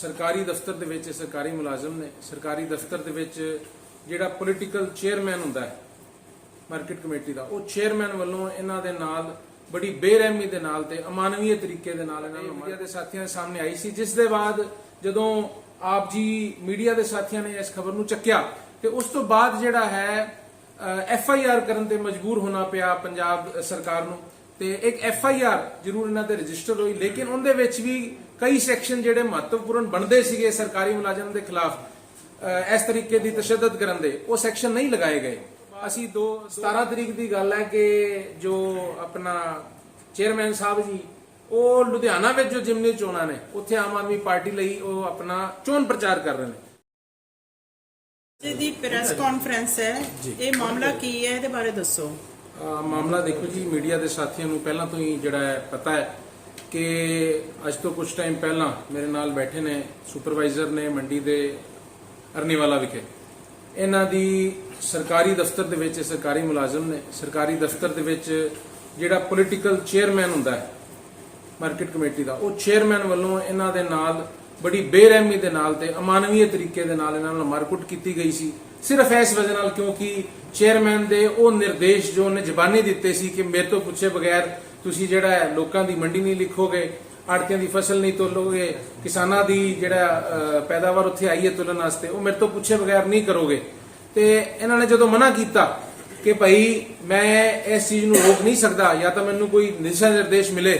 ਸਰਕਾਰੀ ਦਫ਼ਤਰ ਦੇ ਵਿੱਚ ਸਰਕਾਰੀ ਮੁਲਾਜ਼ਮ ਨੇ ਸਰਕਾਰੀ ਦਫ਼ਤਰ ਦੇ ਵਿੱਚ ਜਿਹੜਾ ਪੋਲੀਟੀਕਲ ਚੇਅਰਮੈਨ ਹੁੰਦਾ ਹੈ ਮਾਰਕੀਟ ਕਮੇਟੀ ਦਾ ਉਹ ਚੇਅਰਮੈਨ ਵੱਲੋਂ ਇਹਨਾਂ ਦੇ ਨਾਲ ਬੜੀ ਬੇਰਹਿਮੀ ਦੇ ਨਾਲ ਤੇ ਅਮਾਨਵੀय ਤਰੀਕੇ ਦੇ ਨਾਲ ਇਹਨਾਂ ਨੂੰ ਮੀਡੀਆ ਦੇ ਸਾਥੀਆਂ ਦੇ ਸਾਹਮਣੇ ਆਈ ਸੀ ਜਿਸ ਦੇ ਬਾਅਦ ਜਦੋਂ ਆਪ ਜੀ ਮੀਡੀਆ ਦੇ ਸਾਥੀਆਂ ਨੇ ਇਸ ਖਬਰ ਨੂੰ ਚੱਕਿਆ ਤੇ ਉਸ ਤੋਂ ਬਾਅਦ ਜਿਹੜਾ ਹੈ ਐਫ ਆਈ ਆਰ ਕਰਨ ਤੇ ਮਜਬੂਰ ਹੋਣਾ ਪਿਆ ਪੰਜਾਬ ਸਰਕਾਰ ਨੂੰ ਤੇ ਇੱਕ ਐਫ ਆਈ ਆਰ ਜ਼ਰੂਰ ਇਹਨਾਂ ਤੇ ਰਜਿਸਟਰ ਹੋਈ ਲੇਕਿਨ ਉਹਦੇ ਵਿੱਚ ਵੀ ਕਈ ਸੈਕਸ਼ਨ ਜਿਹੜੇ ਮਹੱਤਵਪੂਰਨ ਬਣਦੇ ਸੀਗੇ ਸਰਕਾਰੀ ਮੁਲਾਜ਼ਮ ਦੇ ਖਿਲਾਫ ਇਸ ਤਰੀਕੇ ਦੀ ਤਸ਼ੱਦਦ ਕਰਨ ਦੇ ਉਹ ਸੈਕਸ਼ਨ ਨਹੀਂ ਲਗਾਏ ਗਏ। ਅਸੀਂ ਦੋ 17 ਤਰੀਕ ਦੀ ਗੱਲ ਹੈ ਕਿ ਜੋ ਆਪਣਾ ਚੇਅਰਮੈਨ ਸਾਹਿਬ ਜੀ ਉਹ ਲੁਧਿਆਣਾ ਵਿੱਚ ਜੋ ਜਿਮਨੀ ਚੋਣਾਂ ਨੇ ਉੱਥੇ ਆਮ ਆਦਮੀ ਪਾਰਟੀ ਲਈ ਉਹ ਆਪਣਾ ਚੋਣ ਪ੍ਰਚਾਰ ਕਰ ਰਹੇ ਨੇ। ਜੀ ਦੀ ਪ੍ਰੈਸ ਕਾਨਫਰੰਸ ਹੈ ਇਹ ਮਾਮਲਾ ਕੀ ਹੈ ਇਹਦੇ ਬਾਰੇ ਦੱਸੋ। ਮਾਮਲਾ ਦੇਖੋ ਜੀ ਮੀਡੀਆ ਦੇ ਸਾਥੀਆਂ ਨੂੰ ਪਹਿਲਾਂ ਤੋਂ ਹੀ ਜਿਹੜਾ ਹੈ ਪਤਾ ਹੈ। ਕਿ ਅੱਜ ਤੋਂ ਕੁਝ ਟਾਈਮ ਪਹਿਲਾਂ ਮੇਰੇ ਨਾਲ ਬੈਠੇ ਨੇ ਸੁਪਰਵਾਈਜ਼ਰ ਨੇ ਮੰਡੀ ਦੇ ਅਰਨੀਵਾਲਾ ਵਿਖੇ। ਇਹਨਾਂ ਦੀ ਸਰਕਾਰੀ ਦਫ਼ਤਰ ਦੇ ਵਿੱਚ ਸਰਕਾਰੀ ਮੁਲਾਜ਼ਮ ਨੇ। ਸਰਕਾਰੀ ਦਫ਼ਤਰ ਦੇ ਵਿੱਚ ਜਿਹੜਾ ਪੋਲੀਟੀਕਲ ਚੇਅਰਮੈਨ ਹੁੰਦਾ ਹੈ ਮਾਰਕੀਟ ਕਮੇਟੀ ਦਾ, ਉਹ ਚੇਅਰਮੈਨ ਵੱਲੋਂ ਇਹਨਾਂ ਦੇ ਨਾਲ, ਬੜੀ ਬੇਰਹਿਮੀ ਦੇ ਨਾਲ ਤੇ ਅਮਾਨਵੀय ਤਰੀਕੇ ਦੇ ਨਾਲ ਇਹਨਾਂ ਨਾਲ ਮਾਰਕੁੱਟ ਕੀਤੀ ਗਈ ਸੀ। ਸਿਰਫ ਇਸ ਵਜ੍ਹਾ ਨਾਲ ਕਿਉਂਕਿ ਚੇਅਰਮੈਨ ਦੇ ਉਹ ਨਿਰਦੇਸ਼ ਜੋ ਉਹਨੇ ਜ਼ਬਾਨੀ ਦਿੱਤੇ ਸੀ ਕਿ ਮੇਰੇ ਤੋਂ ਪੁੱਛੇ ਬਗੈਰ ਤੁਸੀਂ ਜਿਹੜਾ ਹੈ ਲੋਕਾਂ ਦੀ ਮੰਡੀ ਨਹੀਂ ਲਿਖੋਗੇ, ਆੜਤੀਆਂ ਦੀ ਫਸਲ ਨਹੀਂ ਤੋਲੋਗੇ, ਕਿਸਾਨਾਂ ਦੀ ਜਿਹੜਾ ਪੈਦਾਵਾਰ ਉੱਥੇ ਆਈ ਹੈ ਤੋਲਣ ਵਾਸਤੇ, ਉਹ ਮੇਰੇ ਤੋਂ ਪੁੱਛੇ ਬਗੈਰ ਨਹੀਂ ਕਰੋਗੇ। ਤੇ ਇਹਨਾਂ ਨੇ ਜਦੋਂ ਮਨਾ ਕੀਤਾ ਕਿ ਭਾਈ ਮੈਂ ਇਸ ਚੀਜ਼ ਨੂੰ ਰੋਕ ਨਹੀਂ ਸਕਦਾ, ਜਾਂ ਤਾਂ ਮੈਨੂੰ ਕੋਈ ਦਿਸ਼ਾ ਨਿਰਦੇਸ਼ ਮਿਲੇ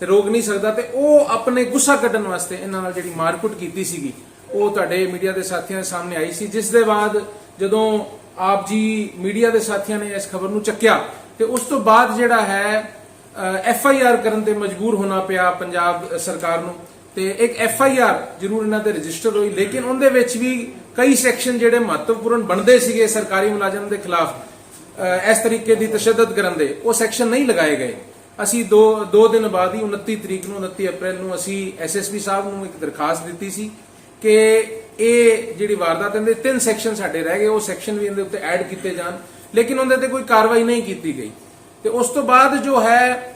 ਤੇ ਰੋਕ ਨਹੀਂ ਸਕਦਾ, ਤੇ ਉਹ ਆਪਣੇ ਗੁੱਸਾ ਕੱਢਣ ਵਾਸਤੇ ਇਹਨਾਂ ਨਾਲ ਜਿਹੜੀ ਮਾਰਕੁੱਟ ਕੀਤੀ ਸੀਗੀ, ਉਹ ਤੁਹਾਡੇ ਮੀਡੀਆ ਦੇ ਸਾਥੀਆਂ ਦੇ ਸਾਹਮਣੇ ਆਈ ਸੀ, ਜਿਸ ਦੇ ਬਾਅਦ ਜਦੋਂ ਆਪ ਜੀ ਮੀਡੀਆ ਦੇ ਸਾਥੀਆਂ ਨੇ ਇਸ ਖਬਰ ਨੂੰ ਚੱਕਿਆ, ਤੇ ਉਸ ਤੋਂ ਬਾਅਦ ਜਿਹੜਾ ਹੈ ਐਫ ਆਈ ਆਰ ਕਰਨ ਤੇ ਮਜਬੂਰ ਹੋਣਾ ਪਿਆ ਪੰਜਾਬ ਸਰਕਾਰ ਨੂੰ। ਤੇ ਇੱਕ ਐਫ ਆਈ ਆਰ ਜ਼ਰੂਰ ਇਹਨਾਂ ਦੇ ਰਜਿਸਟਰ ਹੋਈ, ਲੇਕਿਨ ਉਹਦੇ ਵਿੱਚ ਵੀ ਕਈ ਸੈਕਸ਼ਨ ਜਿਹੜੇ ਮਹੱਤਵਪੂਰਨ ਬਣਦੇ ਸੀਗੇ ਸਰਕਾਰੀ ਮੁਲਾਜ਼ਮ ਦੇ ਖਿਲਾਫ ਇਸ ਤਰੀਕੇ ਦੀ ਤਸ਼ੱਦਦ ਕਰਨ ਦੇ, ਉਹ ਸੈਕਸ਼ਨ ਨਹੀਂ ਲਗਾਏ ਗਏ। ਅਸੀਂ ਦੋ ਦੋ ਦਿਨ ਬਾਅਦ ਹੀ 29 ਤਰੀਕ ਨੂੰ 29 ਅਪ੍ਰੈਲ ਨੂੰ ਅਸੀਂ ਐਸਐਸਪੀ ਸਾਹਿਬ ਨੂੰ ਇੱਕ ਦਰਖਾਸਤ ਦਿੱਤੀ ਸੀ ਕਿ ਇਹ ਜਿਹੜੀ ਵਾਰਦਾਤ ਇਹਦੇ ਤਿੰਨ ਸੈਕਸ਼ਨ ਸਾਡੇ ਰਹਿ ਗਏ, ਉਹ ਸੈਕਸ਼ਨ ਵੀ ਇਹਦੇ ਉੱਤੇ ਐਡ ਕੀਤੇ ਜਾਣ। ਲੇਕਿਨ ਉਹਦੇ ਤੇ ਕੋਈ ਕਾਰਵਾਈ ਨਹੀਂ ਕੀਤੀ ਗਈ। ਤੇ ਉਸ ਤੋਂ ਬਾਅਦ ਜੋ ਹੈ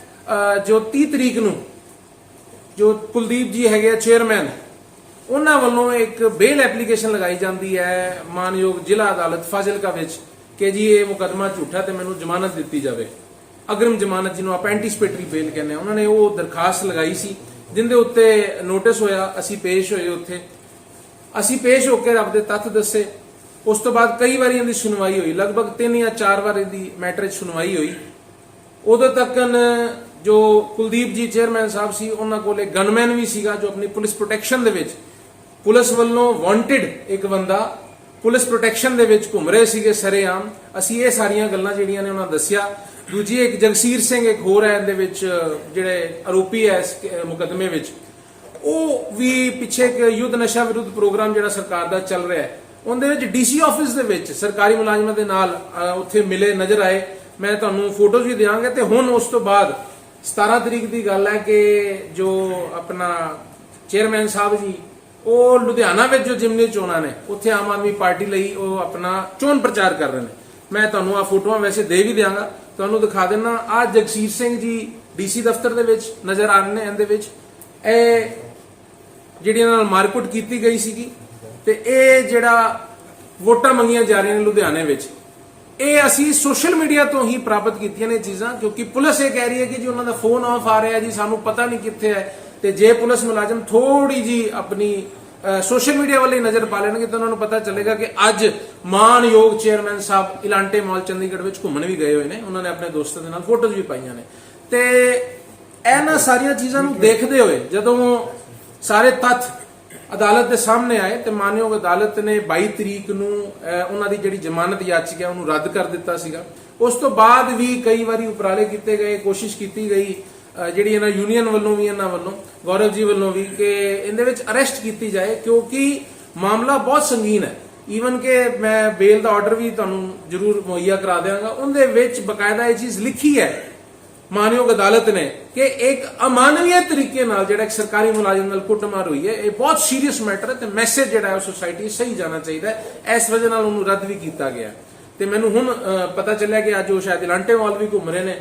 ਜੋ 30 ਤਰੀਕ ਨੂੰ ਜੋ ਕੁਲਦੀਪ ਜੀ ਹੈਗੇ ਆ ਚੇਅਰਮੈਨ ਉਹਨਾਂ ਵੱਲੋਂ ਇੱਕ ਬੇਲ ਐਪਲੀਕੇਸ਼ਨ ਲਗਾਈ ਜਾਂਦੀ ਹੈ ਮਾਨਯੋਗ ਜ਼ਿਲ੍ਹਾ ਅਦਾਲਤ ਫਾਜ਼ਿਲਕਾ ਵਿੱਚ ਕਿ ਜੀ ਇਹ ਮੁਕੱਦਮਾ ਝੂਠਾ ਤੇ ਮੈਨੂੰ ਜ਼ਮਾਨਤ ਦਿੱਤੀ ਜਾਵੇ। ਅਗਰਮ ਜ਼ਮਾਨਤ ਜਿਹਨੂੰ ਆਪਾਂ ਐਂਟੀਸਪੇਟਰੀ ਬੇਲ ਕਹਿੰਦੇ ਆ ਉਹਨਾਂ ਨੇ ਉਹ ਦਰਖਾਸਤ ਲਗਾਈ ਸੀ, ਜਿੰਦੇ ਉੱਤੇ ਨੋਟਿਸ ਹੋਇਆ, ਅਸੀਂ ਪੇਸ਼ ਹੋਏ ਉੱਥੇ। ਅਸੀਂ ਪੇਸ਼ ਹੋ ਕੇ ਰੱਬ ਦੇ ਤੱਥ ਦੱਸੇ। ਉਸ ਤੋਂ ਬਾਅਦ ਕਈ ਵਾਰੀ ਇਹਦੀ ਸੁਣਵਾਈ ਹੋਈ। ਲਗਭਗ 3 ਜਾਂ 4 ਵਾਰ ਇਹਦੀ ਮੈਟਰ 'ਚ ਸੁਣਵਾਈ ਹੋਈ। ਉਦੋਂ ਤੱਕਨ ਜੋ ਕੁਲਦੀਪ ਜੀ ਚੇਅਰਮੈਨ ਸਾਹਿਬ ਸੀ, ਉਹਨਾਂ ਕੋਲ ਗਨਮੈਨ ਵੀ ਸੀਗਾ ਜੋ ਆਪਣੀ ਪੁਲਿਸ ਪ੍ਰੋਟੈਕਸ਼ਨ ਦੇ ਵਿੱਚ ਪੁਲਿਸ ਵੱਲੋਂ ਵਾਂਟਿਡ ਇੱਕ ਬੰਦਾ ਪੁਲਿਸ ਪ੍ਰੋਟੈਕਸ਼ਨ ਦੇ ਵਿੱਚ ਘੁੰਮ ਰਹੇ ਸੀਗੇ ਸਰੇਆਮ। ਅਸੀਂ ਇਹ ਸਾਰੀਆਂ ਗੱਲਾਂ ਜਿਹੜੀਆਂ ਨੇ ਉਹਨਾਂ ਦੱਸਿਆ। ਦੂਜੀ ਇੱਕ ਜਗਸੀਰ ਸਿੰਘ, ਇੱਕ ਹੋਰ ਹੈ ਇਹਦੇ ਵਿੱਚ, ਜਿਹੜੇ ਆਰੋਪੀ ਹੈ ਇਸ ਕ- ਮੁਕੱਦਮੇ ਵਿੱਚ। ਉਹ ਵੀ ਪਿੱਛੇ ਇੱਕ ਯੁੱਧ ਨਸ਼ਾ ਵਿਰੁੱਧ ਪ੍ਰੋਗਰਾਮ ਜਿਹੜਾ ਸਰਕਾਰ ਦਾ ਚੱਲ ਰਿਹਾ ਹੈ, ਉਹਦੇ ਵਿੱਚ ਡੀਸੀ ਆਫਿਸ ਦੇ ਵਿੱਚ ਸਰਕਾਰੀ ਮੁਲਾਜ਼ਮਾਂ ਦੇ ਨਾਲ ਉੱਥੇ ਮਿਲੇ, ਨਜ਼ਰ ਆਏ। ਮੈਂ ਤੁਹਾਨੂੰ ਫੋਟੋਜ਼ ਵੀ ਦਿਆਂਗਾ ਤੇ ਹੁਣ ਉਸ ਤੋਂ ਬਾਅਦ 17 ਤਰੀਕ ਦੀ ਗੱਲ ਹੈ ਕਿ ਜੋ ਆਪਣਾ ਚੇਅਰਮੈਨ ਸਾਹਿਬ ਜੀ, ਉਹ ਲੁਧਿਆਣਾ ਵਿੱਚ ਜੋ ਜਿਮਨੀ ਚੋਣਾਂ ਨੇ, ਉੱਥੇ ਆਮ ਆਦਮੀ ਪਾਰਟੀ ਲਈ ਉਹ ਆਪਣਾ ਚੋਣ ਪ੍ਰਚਾਰ ਕਰ ਰਹੇ ਨੇ। ਮੈਂ ਤੁਹਾਨੂੰ ਆ ਫੋਟੋਆਂ ਵੈਸੇ ਦੇ ਵੀ ਦਿਆਂਗਾ। ਤੁਹਾਨੂੰ ਦਿਖਾ ਦੇਣਾ ਆ ਜਗਸੀਰ ਸਿੰਘ ਜੀ ਡੀਸੀ ਦਫ਼ਤਰ ਦੇ ਵਿੱਚ ਨਜ਼ਰ ਆ ਰਹੇ ਨੇ ਇਹਦੇ ਵਿੱਚ। ਇਹ ਜਿਹੜੀ ਇਹਨਾਂ ਨਾਲ ਮਾਰਕੁੱਟ ਕੀਤੀ ਗਈ ਸੀਗੀ ਤੇ ਇਹ ਜਿਹੜਾ ਵੋਟਾਂ ਮੰਗੀਆਂ ਜਾ ਰਹੀਆਂ ਨੇ ਲੁਧਿਆਣੇ ਵਿੱਚ। ਇਹ ਅਸੀਂ ਸੋਸ਼ਲ ਮੀਡੀਆ ਤੋਂ ਹੀ ਪ੍ਰਾਪਤ ਕੀਤੀਆਂ ਨੇ ਚੀਜ਼ਾਂ, ਕਿਉਂਕਿ ਪੁਲਿਸ ਇਹ ਕਹਿ ਰਹੀ ਹੈ ਕਿ ਜੀ ਉਹਨਾਂ ਦਾ ਫੋਨ ਆਫ ਆ ਰਿਹਾ ਜੀ, ਸਾਨੂੰ ਪਤਾ ਨਹੀਂ ਕਿੱਥੇ ਹੈ। ਤੇ ਜੇ ਪੁਲਿਸ ਮੁਲਾਜ਼ਮ ਥੋੜੀ ਜੀ ਆਪਣੀ ਸੋਸ਼ਲ ਮੀਡੀਆ ਵੱਲ ਨਜ਼ਰ ਪਾ ਲੈਣਗੇ ਤਾਂ ਉਹਨਾਂ ਨੂੰ ਪਤਾ ਚੱਲੇਗਾ ਕਿ ਅੱਜ ਮਾਨਯੋਗ ਚੇਅਰਮੈਨ ਸਾਹਿਬ ਇਲਾਂਟੇ ਮਾਲ ਚੰਡੀਗੜ੍ਹ ਵਿੱਚ ਘੁੰਮਣ ਵੀ ਗਏ ਹੋਏ ਨੇ। ਉਹਨਾਂ ਨੇ ਆਪਣੇ ਦੋਸਤਾਂ ਦੇ ਨਾਲ ਫੋਟੋਜ਼ ਵੀ ਪਾਈਆਂ ਨੇ। ਤੇ ਇਹਨਾਂ ਸਾਰੀਆਂ ਚੀਜ਼ਾਂ ਨੂੰ ਦੇਖਦੇ ਹੋਏ ਜਦੋਂ ਸਾਰੇ ਤੱਥ ਅਦਾਲਤ ਦੇ ਸਾਹਮਣੇ ਆਏ ਤੇ ਮਾਨਯੋਗ ਅਦਾਲਤ ਨੇ 22 ਤਰੀਕ ਨੂੰ ਉਹਨਾਂ ਦੀ ਜਿਹੜੀ ਜ਼ਮਾਨਤ ਯਾਚਿਕਾ ਉਹਨੂੰ ਰੱਦ ਕਰ ਦਿੱਤਾ ਸੀਗਾ। ਉਸ ਤੋਂ ਬਾਅਦ ਵੀ ਕਈ ਵਾਰੀ ਉਪਰਾਲੇ ਕੀਤੇ ਗਏ, ਕੋਸ਼ਿਸ਼ ਕੀਤੀ ਗਈ ਜਿਹੜੀ ਇਹਨਾਂ ਯੂਨੀਅਨ ਵੱਲੋਂ ਵੀ, ਇਹਨਾਂ ਵੱਲੋਂ, ਗੌਰਵ ਜੀ ਵੱਲੋਂ ਵੀ, ਕਿ ਇਹਦੇ ਵਿੱਚ ਅਰੈਸਟ ਕੀਤੀ ਜਾਏ, ਕਿਉਂਕਿ ਮਾਮਲਾ ਬਹੁਤ ਸੰਗੀਨ ਹੈ। ਈਵਨ ਕਿ ਮੈਂ ਬੇਲ ਦਾ ਆਰਡਰ ਵੀ ਤੁਹਾਨੂੰ ਜ਼ਰੂਰ ਮੁਹੱਈਆ ਕਰਾ ਦਿਆਂਗਾ, ਉਹਦੇ ਵਿੱਚ ਬਕਾਇਦਾ ਇਹ ਚੀਜ਼ ਲਿਖੀ ਹੈ ਮਾਨਯੋਗ ਅਦਾਲਤ ਨੇ ਕਿ ਇੱਕ ਅਮਾਨਵੀय ਤਰੀਕੇ ਨਾਲ ਜਿਹੜਾ ਇੱਕ ਸਰਕਾਰੀ ਮੁਲਾਜ਼ਮ ਨਾਲ ਕੁੱਟਮਾਰ ਹੋਈ ਹੈ, ਇਹ ਬਹੁਤ ਸੀਰੀਅਸ ਮੈਟਰ ਹੈ ਤੇ ਮੈਸੇਜ ਜਿਹੜਾ ਹੈ ਸੋਸਾਇਟੀ ਸਹੀ ਜਾਣਾ ਚਾਹੀਦਾ ਹੈ। ਇਸ ਵਜ੍ਹਾ ਨਾਲ ਉਹਨੂੰ ਰੱਦ ਵੀ ਕੀਤਾ ਗਿਆ ਤੇ ਮੈਨੂੰ ਹੁਣ ਪਤਾ ਚੱਲਿਆ ਕਿ ਅੱਜ ਉਹ ਸ਼ਾਇਦ ਇਲਾਂਟੇਵਾਲ ਵੀ ਘੁੰਮ ਰਹੇ ਨੇ।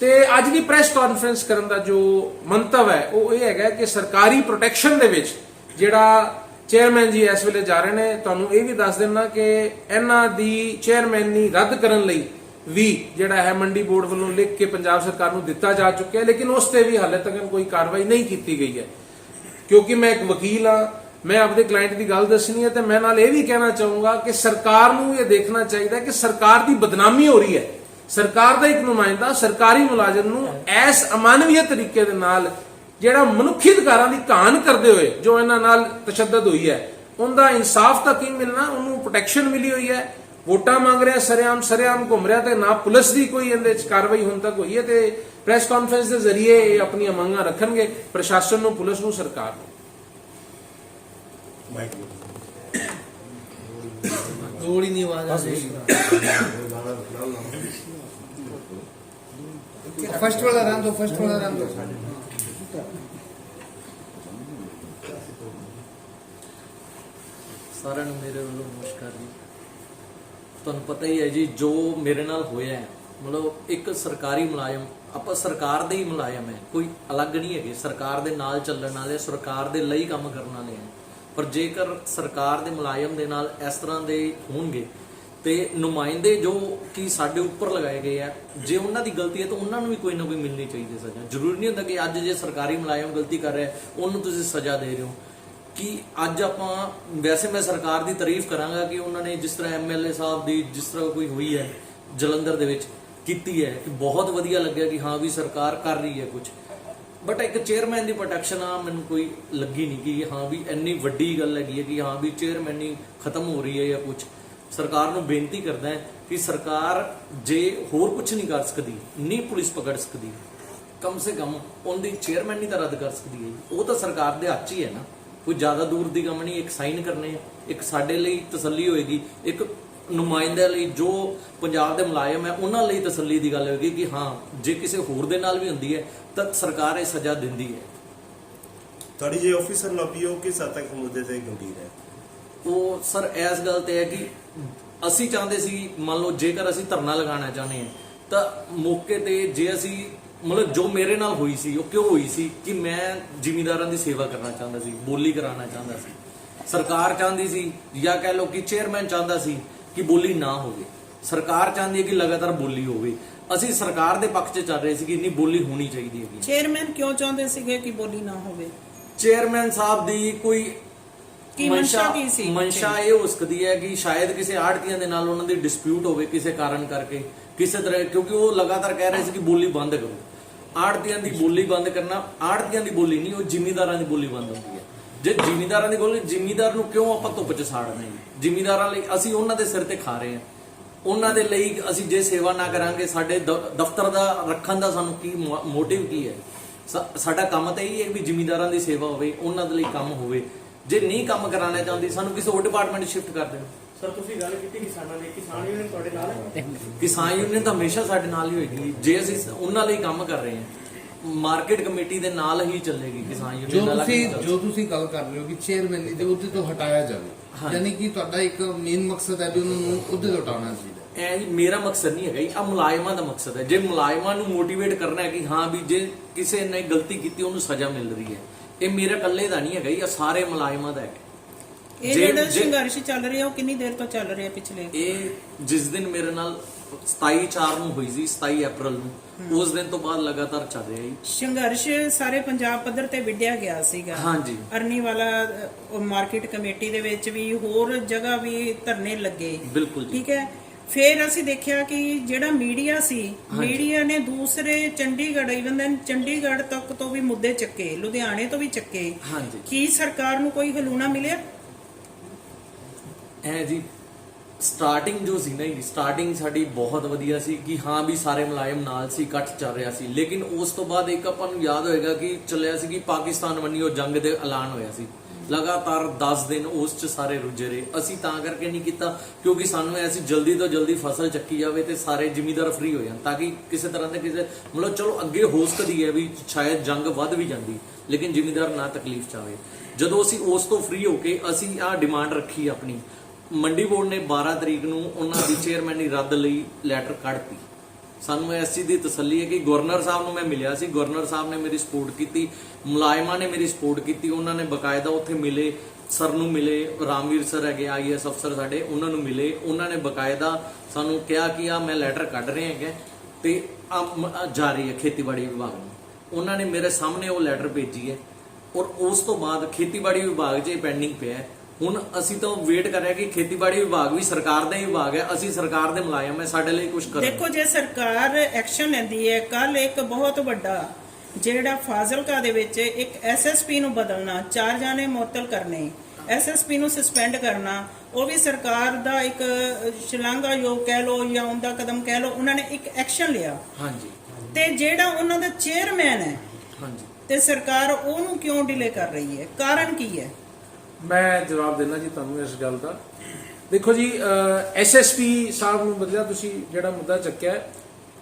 ਤੇ ਅੱਜ ਦੀ ਪ੍ਰੈਸ ਕਾਨਫਰੰਸ ਕਰਨ ਦਾ ਜੋ ਮੰਤਵ ਹੈ, ਉਹ ਇਹ ਹੈਗਾ ਕਿ ਸਰਕਾਰੀ ਪ੍ਰੋਟੈਕਸ਼ਨ ਦੇ ਵਿੱਚ ਜਿਹੜਾ ਚੇਅਰਮੈਨ ਜੀ ਇਸ ਵੇਲੇ ਜਾ ਰਹੇ ਨੇ, ਤੁਹਾਨੂੰ ਇਹ ਵੀ ਦੱਸ ਦੇਣਾ ਕਿ ਇਹਨਾਂ ਦੀ ਚੇਅਰਮੈਨੀ ਰੱਦ ਕਰਨ ਲਈ ਵੀ ਜਿਹੜਾ ਹੈ ਮੰਡੀ ਬੋਰਡ ਵੱਲੋਂ ਲਿਖ ਕੇ ਪੰਜਾਬ ਸਰਕਾਰ ਨੂੰ ਦਿੱਤਾ ਜਾ ਚੁੱਕਿਆ ਹੈ, ਲੇਕਿਨ ਉਸ ਤੇ ਵੀ ਹਾਲੇ ਤੱਕ ਕੋਈ ਕਾਰਵਾਈ ਨਹੀਂ ਕੀਤੀ ਗਈ ਹੈ। ਕਿਉਂਕਿ ਮੈਂ ਇੱਕ ਵਕੀਲ ਹਾਂ, ਮੈਂ ਆਪਣੇ ਕਲਾਇੰਟ ਦੀ ਗੱਲ ਦੱਸਣੀ ਹੈ ਤੇ ਮੈਂ ਨਾਲ ਇਹ ਵੀ ਕਹਿਣਾ ਚਾਹੂੰਗਾ ਕਿ ਸਰਕਾਰ ਨੂੰ ਇਹ ਦੇਖਣਾ ਚਾਹੀਦਾ ਕਿ ਸਰਕਾਰ ਦੀ ਬਦਨਾਮੀ ਹੋ ਰਹੀ ਹੈ। ਸਰਕਾਰ ਦਾ ਇੱਕ ਨੁਮਾਇੰਦਾ, ਸਰਕਾਰੀ ਮੁਲਾਜ਼ਮ ਨੂੰ ਐਸ ਅਮਾਨਵੀਅਤ ਤਰੀਕੇ ਦੇ ਨਾਲ ਜਿਹੜਾ ਮਨੁੱਖੀ ਅਧਿਕਾਰਾਂ ਦੀ ਘਾਣ ਕਰਦੇ ਹੋਏ ਜੋ ਇਹਨਾਂ ਨਾਲ ਤਸ਼ੱਦਦ ਹੋਈ ਹੈ, ਉਹਦਾ ਇਨਸਾਫ ਤਾਂ ਕੀ ਮਿਲਣਾ, ਉਹਨੂੰ ਪ੍ਰੋਟੈਕਸ਼ਨ ਮਿਲੀ ਹੋਈ ਹੈ। ਵੋਟਾਂ ਮੰਗ ਰਿਹਾ ਸਰਿਆਮ ਸਰਿਆਮ ਘੁੰਮ ਰਿਹਾ ਤੇ ਨਾ ਪੁਲਿਸ ਦੀ ਕੋਈ ਇਹਦੇ ਚ ਕਾਰਵਾਈ ਹੁਣ ਤੱਕ ਹੋਈ ਹੈ ਤੇ ਪ੍ਰੈਸ ਕਾਨਫਰੰਸ ਦੇ ਜ਼ਰੀਏ ਆਪਣੀਆਂ ਮੰਗਾਂ ਰੱਖਣਗੇ ਪ੍ਰਸ਼ਾਸਨ ਨੂੰ ਪੁਲਿਸ ਨੂੰ ਸਰਕਾਰ ਨੂੰ। ਥੋੜੀ ਨਹੀਂ ਆਵਾਜ਼ ਆ ਰਹੀ। ਫਸਟ ਵਾਲਾ ਰਾਂ ਦੋ ਫਸਟ ਵਾਲਾ ਰਾਂ ਦੋ। ਸਾਰਿਆਂ ਨੂੰ ਮੇਰੇ ਵੱਲੋਂ ਨਮਸਕਾਰ ਜੀ। ਤੁਹਾਨੂੰ ਪਤਾ ਹੀ ਹੈ ਜੀ, ਜੋ ਮੇਰੇ ਨਾਲ ਹੋਇਆ ਹੈ, ਮਤਲਬ ਇੱਕ ਸਰਕਾਰੀ ਮੁਲਾਜ਼ਮ, ਆਪਾਂ ਸਰਕਾਰ ਦੇ ਹੀ ਮੁਲਾਜ਼ਮ ਹੈ, ਕੋਈ ਅਲੱਗ ਨਹੀਂ ਹੈਗੇ। ਸਰਕਾਰ ਦੇ ਨਾਲ ਚੱਲਣ ਵਾਲੇ, ਸਰਕਾਰ ਦੇ ਲਈ ਕੰਮ ਕਰਨ ਵਾਲੇ ਹੈ। ਪਰ ਜੇਕਰ ਸਰਕਾਰ ਦੇ ਮੁਲਾਜ਼ਮ ਦੇ ਨਾਲ ਇਸ ਤਰ੍ਹਾਂ ਦੇ ਹੋਣਗੇ, ਤੇ ਨੁਮਾਇੰਦੇ ਜੋ ਕਿ ਸਾਡੇ ਉੱਪਰ ਲਗਾਏ ਗਏ ਆ, ਜੇ ਉਹਨਾਂ ਦੀ ਗਲਤੀ ਹੈ ਤਾਂ ਉਹਨਾਂ ਨੂੰ ਵੀ ਕੋਈ ਨਾ ਕੋਈ ਮਿਲਣੀ ਚਾਹੀਦੀ ਸਜ਼ਾ। ਜ਼ਰੂਰੀ ਨਹੀਂ ਹੁੰਦਾ ਕਿ ਅੱਜ ਜੇ ਸਰਕਾਰੀ ਮੁਲਾਜ਼ਮ ਗਲਤੀ ਕਰ ਰਿਹਾ ਉਹਨੂੰ ਤੁਸੀਂ ਸਜ਼ਾ ਦੇ ਰਹੇ ਹੋ। ਕਿ ਅੱਜ ਆਪਾਂ ਵੈਸੇ ਮੈਂ ਸਰਕਾਰ ਦੀ ਤਾਰੀਫ ਕਰਾਂਗਾ ਕਿ ਉਹਨਾਂ ਨੇ ਜਿਸ ਤਰ੍ਹਾਂ ਐਮਐਲਏ ਸਾਹਿਬ ਦੀ ਜਿਸ ਤਰ੍ਹਾਂ ਕੋਈ ਹੋਈ ਹੈ, ਜਲੰਧਰ ਦੇ ਵਿੱਚ ਕੀਤੀ ਹੈ, ਕਿ ਬਹੁਤ ਵਧੀਆ ਲੱਗਿਆ ਕਿ ਹਾਂ ਵੀ ਸਰਕਾਰ ਕਰ ਰਹੀ ਹੈ ਕੁਝ ਬਟ ਇੱਕ ਚੇਅਰਮੈਨ ਦੀ ਪ੍ਰੋਟੈਕਸ਼ਨ ਆ, ਮੈਨੂੰ ਕੋਈ ਲੱਗੀ ਨਹੀਂ ਕਿ ਹਾਂ ਵੀ ਇੰਨੀ ਵੱਡੀ ਗੱਲ ਹੈਗੀ ਹੈ ਕਿ ਹਾਂ ਵੀ ਚੇਅਰਮੈਨੀ ਖਤਮ ਹੋ ਰਹੀ ਹੈ ਜਾਂ ਕੁਝ ਸਰਕਾਰ ਨੂੰ ਬੇਨਤੀ ਕਰਦਾ ਹੈ ਕਿ ਸਰਕਾਰ ਜੇ ਹੋਰ ਕੁਝ ਨਹੀਂ ਕਰ ਸਕਦੀ, ਨਹੀਂ ਪੁਲਿਸ ਪਕੜ ਸਕਦੀ, ਕਮ ਸੇ ਕਮ ਉਹਦੀ ਚੇਅਰਮੈਨ ਨਹੀਂ ਤਾਂ ਰੱਦ ਕਰ ਸਕਦੀ ਹੈ। ਉਹ ਤਾਂ ਸਰਕਾਰ ਦੇ ਹੱਥ 'ਚ ਹੀ ਹੈ ਨਾ। ਕੋਈ ਜ਼ਿਆਦਾ ਦੂਰ ਦੀ ਕੰਮ ਨਹੀਂ ਇੱਕ ਸਾਈਨ ਕਰਨੇ ਇੱਕ ਸਾਡੇ ਲਈ ਤਸੱਲੀ ਹੋਏਗੀ ਇੱਕ ਨੁਮਾਇੰਦੇ ਲਈ ਜੋ ਪੰਜਾਬ ਦੇ ਮੁਲਾਜ਼ਮ ਹੈ ਉਹਨਾਂ ਲਈ ਤਸੱਲੀ ਦੀ ਗੱਲ ਹੋਏਗੀ ਕਿ ਹਾਂ ਜੇ ਕਿਸੇ ਹੋਰ ਦੇ ਨਾਲ ਵੀ ਹੁੰਦੀ ਹੈ ਤਾਂ ਸਰਕਾਰ ਇਹ ਸਜ਼ਾ ਦਿੰਦੀ ਹੈ। ਤੁਹਾਡੀ ਜੇ ਆਫੀਸਰ ਲੌਬੀ ਹੋ ਕਿਸ ਹੱਦ ਤੱਕ ਮੁੱਦੇ ਤੇ ਗੰਭੀਰ ਹੈ? ਉਹ ਸਰ ਇਸ ਗੱਲ ਤੇ ਹੈ ਕਿ ਅਸੀਂ ਚਾਹੁੰਦੇ ਸੀ ਮੰਨ ਲਓ ਜੇਕਰ ਅਸੀਂ ਧਰਨਾ ਲਗਾਉਣਾ ਚਾਹੁੰਦੇ ਹਾਂ ਤਾਂ ਮੌਕੇ ਤੇ ਜੇ ਅਸੀਂ ਮਤਲਬ ਜੋ ਮੇਰੇ ਨਾਲ ਹੋਈ ਸੀ ਉਹ ਕਿਉਂ ਹੋਈ ਸੀ ਕਿ ਮੈਂ ਜ਼ਿਮੀਂਦਾਰਾਂ ਦੀ ਸੇਵਾ ਕਰਨਾ ਚਾਹੁੰਦਾ ਸੀ ਬੋਲੀ ਕਰਾਉਣਾ ਚਾਹੁੰਦਾ ਸੀ। ਸਰਕਾਰ ਚਾਹੁੰਦੀ ਸੀ ਜਾਂ ਕਹਿ ਲਓ ਕਿ ਚੇਅਰਮੈਨ ਚਾਹੁੰਦਾ ਸੀ ਕਿ ਬੋਲੀ ਨਾ ਹੋਵੇ। ਸਰਕਾਰ ਚਾਹੁੰਦੀ ਹੈ ਕਿ ਲਗਾਤਾਰ ਬੋਲੀ ਹੋਵੇ। ਅਸੀਂ ਸਰਕਾਰ ਦੇ ਪੱਖ 'ਚ ਚੱਲ ਰਹੇ ਸੀ ਕਿ ਇੰਨੀ ਬੋਲੀ ਹੋਣੀ ਚਾਹੀਦੀ ਹੈਗੀ। ਚੇਅਰਮੈਨ ਕਿਉਂ ਚਾਹੁੰਦੇ ਸੀਗੇ ਕਿ ਬੋਲੀ ਨਾ ਹੋਵੇ? ਚੇਅਰਮੈਨ ਸਾਹਿਬ ਦੀ ਕੋਈ ਕੀ ਮਨਸ਼ਾ ਕੀ ਸੀ? ਮਨਸ਼ਾ ਇਹ ਹੋ ਸਕਦੀ ਹੈ ਕਿ ਸ਼ਾਇਦ ਕਿਸੇ ਆੜਤੀਆਂ ਦੇ ਨਾਲ ਉਹਨਾਂ ਦੀ ਡਿਸਪਿਊਟ ਹੋਵੇ ਕਿਸੇ ਕਾਰਨ ਕਰਕੇ ਕਿਸੇ ਤਰ੍ਹਾਂ ਕਿਉਂਕਿ ਉਹ ਲਗਾਤਾਰ ਕਹਿ ਰਹੇ ਸੀ ਕਿ ਬੋਲੀ ਬੰਦ ਕਰੋ। ਆੜਤੀਆਂ ਦੀ ਬੋਲੀ ਬੰਦ ਕਰਨਾ ਆੜਤੀਆਂ ਦੀ ਬੋਲੀ ਨਹੀਂ, ਉਹ ਜ਼ਿਮੀਂਦਾਰਾਂ ਦੀ ਬੋਲੀ ਬੰਦ ਹੁੰਦੀ ਹੈ। ਜੇ ਜ਼ਿਮੀਂਦਾਰਾਂ ਦੀ ਬੋਲੀ, ਜ਼ਿਮੀਂਦਾਰ ਨੂੰ ਕਿਉਂ ਆਪਾਂ ਧੁੱਪ 'ਚ ਸਾੜਨਾ ਹੈ ਜ਼ਿਮੀਂਦਾਰਾਂ ਲਈ ਅਸੀਂ ਉਹਨਾਂ ਦੇ ਸਿਰ ਤੇ ਖਾ ਰਹੇ ਹਾਂ। ਉਹਨਾਂ ਦੇ ਲਈ ਅਸੀਂ ਜੇ ਸੇਵਾ ਨਾ ਕਰਾਂਗੇ, ਸਾਡੇ ਦ- ਦਫ਼ਤਰ ਦਾ ਰੱਖਣ ਦਾ ਸਾਨੂੰ ਕੀ ਮੋਟਿਵ ਕੀ ਹੈ? ਸਾਡਾ ਕੰਮ ਤਾਂ ਇਹ ਹੈ ਵੀ ਜ਼ਿਮੀਂਦਾਰਾਂ ਦੀ ਸੇਵਾ ਹੋਵੇ, ਉਹਨਾਂ ਦੇ ਲਈ ਕੰਮ ਹੋਵੇ। ਜੇ ਨਹੀਂ ਕੰਮ ਕਰਾਉਣਾ ਚਾਹੁੰਦੀ ਸਾਨੂੰ ਕਿਸੇ ਹੋਰ ਡਿਪਾਰਟਮੈਂਟ ਸ਼ਿਫਟ ਕਰ ਦੇਣ। ਸਰ ਤੁਸੀਂ ਗੱਲ ਕੀਤੀ ਕਿਸਾਨਾਂ ਦੀ ਕਿਸਾਨ ਯੂਨੀਅਨ ਤੁਹਾਡੇ ਨਾਲ ਹੈ? ਕਿਸਾਨ ਯੂਨੀਅਨ ਤਾਂ ਹਮੇਸ਼ਾ ਸਾਡੇ ਨਾਲ ਹੀ ਹੋਏਗੀ। ਜੇ ਅਸੀਂ ਉਹਨਾਂ ਲਈ ਕੰਮ ਕਰ ਰਹੇ ਹਾਂ ਮਾਰਕੀਟ ਕਮੇਟੀ ਦੇ ਨਾਲ ਹੀ ਚੱਲੇਗੀ ਕਿਸਾਨ ਯੂਨੀਅਨ ਨਾਲ ਤੁਸੀਂ ਜੋ ਤੁਸੀਂ ਗੱਲ ਕਰ ਰਹੇ ਹੋ ਕਿ ਚੇਅਰਮੈਨ ਦੀ ਉਹਦੇ ਤੋਂ ਹਟਾਇਆ ਜਾਵੇ। ਯਾਨੀ ਕਿ ਤੁਹਾਡਾ ਇੱਕ ਮੇਨ ਮਕਸਦ ਹੈ ਵੀ ਉਹਨਾਂ ਨੂੰ ਉਹਦੇ ਤੋਂ ਹਟਾਉਣਾ ਚਾਹੀਦਾ ਐ ਜੀ ਮੇਰਾ ਮਕਸਦ ਨਹੀਂ ਹੈਗਾ ਜੀ ਆ ਮੁਲਾਜ਼ਮਾਂ ਦਾ ਮਕਸਦ ਹੈ। ਜੇ ਮੁਲਾਜ਼ਮਾਂ ਨੂੰ ਮੋਟੀਵੇਟ ਕਰਨਾ ਹੈ ਕਿ ਹਾਂ ਵੀ ਜੇ ਕਿਸੇ ਨੇ ਗਲਤੀ ਕੀਤੀ ਉਹਨੂੰ ਸਜ਼ਾ ਮਿਲ ਰਹੀ ਹੈ। ਇਹ ਮੇਰਾ ਇਕੱਲੇ ਦਾ ਨਹੀਂ ਹੈਗਾ ਆ ਸਾਰੇ ਮੁਲਾਜ਼ਮਾਂ ਦਾ ਹੈ ਇਹ ਜੇ- ਜਿਹੜਾ ਜੇ- ਸੰਘਰਸ਼ ਚੱਲ ਰਿਹਾ ਉਹ ਕਿੰਨੀ ਦੇਰ ਤੋਂ ਚੱਲ ਰਿਹਾ ਪਿਛਲੇ? ਇਹ ਜਿਸ ਦਿਨ ਮੇਰੇ ਨਾਲ 27 4 ਨੂੰ ਹੋਈ ਸੀ 27 ਅਪ੍ਰੈਲ ਨੂੰ ਉਸ ਦਿਨ ਤੋਂ ਬਾਅਦ ਲਗਾਤਾਰ ਚੱਲ ਰਿਹਾ ਜੀ। ਸੰਘਰਸ਼ ਸਾਰੇ ਪੰਜਾਬ ਪੱਧਰ ਤੇ ਵਿੱਢਿਆ ਗਿਆ ਸੀਗਾ। ਹਾਂਜੀ। ਅਰਨੀ ਵਾਲਾ ਮਾਰਕੀਟ ਕਮੇਟੀ ਦੇ ਵਿੱਚ ਵੀ ਹੋਰ ਜਗ੍ਹਾ ਵੀ ਧਰਨੇ ਲੱਗੇ। ਬਿਲਕੁਲ ਜੀ। ਠੀਕ ਹੈ ਫਿਰ ਅਸੀਂ ਦੇਖਿਆ ਕਿ ਜਿਹੜਾ ਮੀਡੀਆ ਸੀ ਮੀਡੀਆ ਨੇ ਦੂਸਰੇ ਚੰਡੀਗੜ੍ਹ ਇਵਨ ਦੈਨ ਚੰਡੀਗੜ੍ਹ ਤੱਕ ਤੋਂ ਵੀ ਮੁੱਦੇ ਚੱਕੇ ਲੁਧਿਆਣੇ ਤੋਂ ਵੀ ਚੱਕੇ। ਹਾਂਜੀ। ਕੀ ਸਰਕਾਰ ਨੂੰ ਕੋਈ ਹਲੂਣਾ ਮਿਲਿਆ? ਐ ਜੀ ਸਟਾਰਟਿੰਗ ਜੋ ਸੀ ਨਾ ਸਟਾਰਟਿੰਗ ਸਾਡੀ ਬਹੁਤ ਵਧੀਆ ਸੀ ਕਿ ਹਾਂ ਵੀ ਸਾਰੇ ਮੁਲਾਜ਼ਮ ਨਾਲ ਸੀ ਇਕੱਠ ਚੱਲ ਰਿਹਾ ਸੀ। ਲੇਕਿਨ ਉਸ ਤੋਂ ਬਾਅਦ ਇੱਕ ਆਪਾਂ ਨੂੰ ਯਾਦ ਹੋਏਗਾ ਕਿ ਚੱਲਿਆ ਸੀ ਕਿ ਪਾਕਿਸਤਾਨ ਵੰਨੀ ਉਹ ਜੰਗ ਦੇ ਐਲਾਨ ਹੋਇਆ ਸੀ। ਲਗਾਤਾਰ 10 ਦਿਨ ਉਸ ਚ ਸਾਰੇ ਰੁੱਝੇ ਰਹੇ। ਅਸੀਂ ਤਾਂ ਕਰਕੇ ਨਹੀਂ ਕੀਤਾ, ਕਿਉਂਕਿ ਸਾਨੂੰ ਐਸੀ ਜਲਦੀ ਤੋਂ ਜਲਦੀ ਫਸਲ ਚੱਕੀ ਜਾਵੇ ਤੇ ਸਾਰੇ ਜਿਮੀਦਾਰ ਫ੍ਰੀ ਹੋ ਜਾਣ, ਤਾਂ ਕਿ ਕਿਸੇ ਤਰ੍ਹਾਂ ਦੇ ਕਿਸੇ ਮਤਲਬ ਚਲੋ ਅੱਗੇ ਹੋ ਸਕਦੀ ਹੈ ਵੀ ਸ਼ਾਇਦ ਜੰਗ ਵੱਧ ਵੀ ਜਾਂਦੀ, ਲੇਕਿਨ ਜਿਮੀਦਾਰ ਨਾ ਤਕਲੀਫ ਚ ਆਵੇ ਜਦੋਂ ਅਸੀਂ ਉਸ ਤੋਂ ਫ੍ਰੀ ਹੋ ਕੇ ਅਸੀਂ ਆਹ ਡਿਮਾਂਡ ਰੱਖੀ ਆਪਣੀ, ਮੰਡੀ ਬੋਰਡ ਨੇ 12 ਤਰੀਕ ਨੂੰ ਉਹਨਾਂ ਦੀ ਚੇਅਰਮੈਨ ਚੇਅਰਮੈਨੀ ਰੱਦ ਲਈ ਲੈਟਰ ਕੱਢਤੀ। ਸਾਨੂੰ ਇਸ ਚੀਜ਼ ਦੀ ਤਸੱਲੀ ਹੈ ਕਿ ਗਵਰਨਰ ਸਾਹਿਬ ਨੂੰ ਮੈਂ ਮਿਲਿਆ ਸੀ। ਗਵਰਨਰ ਸਾਹਿਬ ਨੇ ਮੇਰੀ ਸਪੋਰਟ ਕੀਤੀ। ਮੁਲਾਜ਼ਮਾਂ ਨੇ ਮੇਰੀ ਸਪੋਰਟ ਕੀਤੀ। ਉਹਨਾਂ ਨੇ ਬਕਾਇਦਾ ਉੱਥੇ ਮਿਲੇ, ਸਰ ਨੂੰ ਮਿਲੇ, ਰਾਮਵੀਰ ਸਰ ਹੈਗੇ ਆਈਐਸ ਅਫਸਰ ਸਾਡੇ, ਉਹਨਾਂ ਨੂੰ ਮਿਲੇ। ਉਹਨਾਂ ਨੇ ਬਕਾਇਦਾ ਸਾਨੂੰ ਕਿਹਾ ਕਿ ਆ ਮੈਂ ਲੈਟਰ ਕੱਢ ਰਹੇ ਹੈਗੇ ਤੇ ਆ ਮ- ਜਾਰੀ ਹੈ ਖੇਤੀਬਾੜੀ ਵਿਭਾਗ ਨੂੰ। ਉਹਨਾਂ ਨੇ ਮੇਰੇ ਸਾਹਮਣੇ ਉਹ ਲੈਟਰ ਭੇਜੀ ਹੈ। ਔਰ ਉਸ ਤੋਂ ਬਾਅਦ ਖੇਤੀਬਾੜੀ ਵਿਭਾਗ 'ਚ ਪੈਂਡਿੰਗ ਪਿਆ ਹੈ। ਹੁਣ ਅਸੀਂ ਤਾਂ ਵੇਟ ਕਰ ਰਹੇ ਕਿ ਖੇਤੀਬਾੜੀ ਵਿਭਾਗ ਵੀ ਸਰਕਾਰ ਦਾ ਹੀ ਵਿਭਾਗ ਹੈ ਅਸੀਂ ਸਰਕਾਰ ਦੇ ਮੁਲਾਜ਼ਮ ਹੈ ਸਾਡੇ ਲਈ ਕੁਝ ਕਰੋ। ਦੇਖੋ ਜੇ ਸਰਕਾਰ ਐਕਸ਼ਨ ਲੈਂਦੀ ਹੈ ਕੱਲ ਇੱਕ ਬਹੁਤ ਵੱਡਾ ਜਿਹੜਾ ਫਾਜ਼ਿਲਕਾ ਦੇ ਵਿੱਚ ਇੱਕ ਐਸਐਸਪੀ ਨੂੰ ਬਦਲਣਾ ਚਾਰ ਜਾਣੇ ਮੁਅੱਤਲ ਕਰਨੇ ਐਸਐਸਪੀ ਨੂੰ ਸਸਪੈਂਡ ਕਰਨਾ ਉਹ ਵੀ ਸਰਕਾਰ ਦਾ ਇੱਕ ਸ਼ਲਾਘਾਯੋਗ ਕਹਿ ਲੋ ਜਾਂ ਉਹਦਾ ਕਦਮ ਕਹਿ ਲੋ ਉਹਨਾਂ ਨੇ ਇੱਕ ਐਕਸ਼ਨ ਲਿਆ। ਹਾਂਜੀ। ਤੇ ਜਿਹੜਾ ਉਹਨਾਂ ਦਾ ਚੇਅਰਮੈਨ ਹੈ ਹਾਂਜੀ। ਤੇ ਸਰਕਾਰ ਉਹਨੂੰ ਕਿਉਂ ਡਿਲੇ ਕਰ ਰਹੀ ਹੈ? ਕਾਰਨ ਕੀ ਹੈ? ਮੈਂ ਜਵਾਬ ਦੇਣਾ ਜੀ ਤੁਹਾਨੂੰ ਇਸ ਗੱਲ ਦਾ। ਦੇਖੋ ਜੀ ਐਸਐਸਪੀ ਸਾਹਿਬ ਨੂੰ ਬਦਲਿਆ ਤੁਸੀਂ ਜਿਹੜਾ ਮੁੱਦਾ ਚੱਕਿਆ